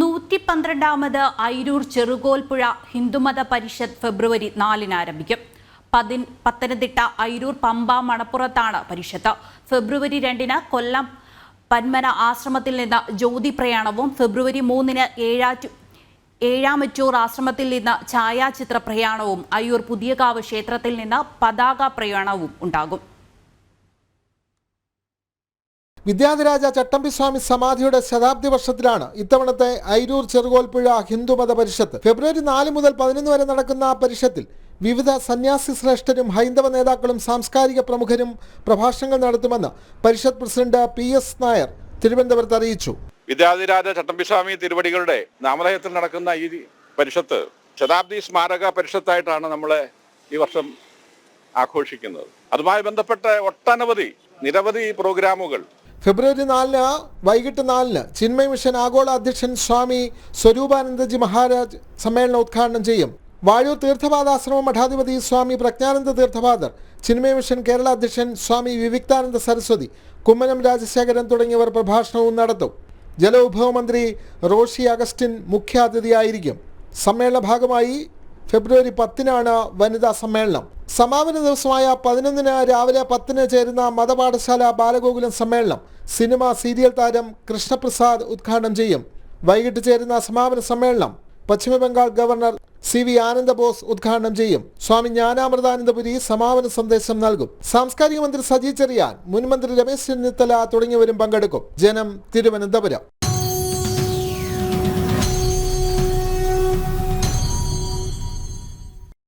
നൂറ്റി പന്ത്രണ്ടാമത് ഐരൂർ ചെറുകോൽപ്പുഴ ഹിന്ദുമത പരിഷത്ത് ഫെബ്രുവരി നാലിന് ആരംഭിക്കും. പതി പത്തനംതിട്ട ഐരൂർ പമ്പ മണപ്പുറത്താണ് പരിഷത്ത്. ഫെബ്രുവരി രണ്ടിന് കൊല്ലം പന്മന ആശ്രമത്തിൽ നിന്ന് ജ്യോതി പ്രയാണവും ഫെബ്രുവരി മൂന്നിന് ഏഴാറ്റു ഏഴാമറ്റൂർ ആശ്രമത്തിൽ നിന്ന് ഛായാചിത്ര പ്രയാണവും അയ്യൂർ പുതിയകാവ് ക്ഷേത്രത്തിൽ നിന്ന് പതാക പ്രയാണവും ഉണ്ടാകും. വിദ്യാധിരാജ ചട്ടമ്പിസ്വാമി സമാധിയുടെ ശതാബ്ദി വർഷത്തിലാണ് ഇത്തവണത്തെ ഐരൂർ ചെറുകോൽപ്പുഴ ഹിന്ദുമത പരിഷത്ത്. ഫെബ്രുവരി നാല് മുതൽ പതിനൊന്ന് വരെ നടക്കുന്ന പരിഷത്തിൽ വിവിധ സന്യാസി ശ്രേഷ്ഠരും ഹൈന്ദവ നേതാക്കളും സാംസ്കാരിക പ്രമുഖരും പ്രഭാഷണങ്ങൾ നടത്തുമെന്ന് പരിഷത്ത് പ്രസിഡന്റ് പി എസ് നായർ തിരുവനന്തപുരത്ത് അറിയിച്ചു. വിദ്യാധിരാജ ചട്ടമ്പിസ്വാമി തിരുവടികളുടെ നാമധേയത്തിൽ നടക്കുന്ന ഈ പരിഷത്ത് ശതാബ്ദി സ്മാരക പരിഷത്തായിട്ടാണ് നമ്മൾ ഈ വർഷം ആഘോഷിക്കുന്നത്. അതുമായി ബന്ധപ്പെട്ട ഒട്ടനവധി നിരവധി പ്രോഗ്രാമുകൾ ഫെബ്രുവരി നാലിന് വൈകിട്ട് നാലിന് ചിന്മയ മിഷൻ ആഗോള അധ്യക്ഷൻ സ്വാമി സ്വരൂപാനന്ദജി മഹാരാജ് സമ്മേളനം ഉദ്ഘാടനം ചെയ്യും. വാഴൂർ തീർത്ഥപാദാശ്രമ മഠാധിപതി സ്വാമി പ്രജ്ഞാനന്ദ തീർത്ഥപാദർ ചിന്മയ മിഷൻ കേരള അധ്യക്ഷൻ സ്വാമി വിവിക്താനന്ദ സരസ്വതി കുമ്മനം രാജശേഖരൻ തുടങ്ങിയവർ പ്രഭാഷണവും നടത്തും. ജലവിഭവ മന്ത്രി റോഷി അഗസ്റ്റിൻ മുഖ്യാതിഥിയായിരിക്കും. സമ്മേളന ഭാഗമായി ഫെബ്രുവരി പത്തിനാണ് വനിതാ സമ്മേളനം. സമാപന ദിവസമായ പതിനൊന്നിന് രാവിലെ പത്തിന് ചേരുന്ന മതപാഠശാല ബാലഗോകുലം സമ്മേളനം സിനിമ സീരിയൽ താരം കൃഷ്ണപ്രസാദ് ഉദ്ഘാടനം ചെയ്യും. വൈകിട്ട് ചേരുന്ന സമാപന സമ്മേളനം Paschimabangal governor C V Anandabose ഉദ്ഘാടനം ചെയ്യും. സ്വാമി ജ്ഞാനാമൃതാനന്ദപുരി സമാപന സന്ദേശം നൽകും. സാംസ്കാരിക മന്ത്രി സജി ചെറിയാൻ മുൻമന്ത്രി രമേശ് ചെന്നിത്തല തുടങ്ങിയവരും പങ്കെടുക്കും. ജനം തിരുവനന്തപുരം.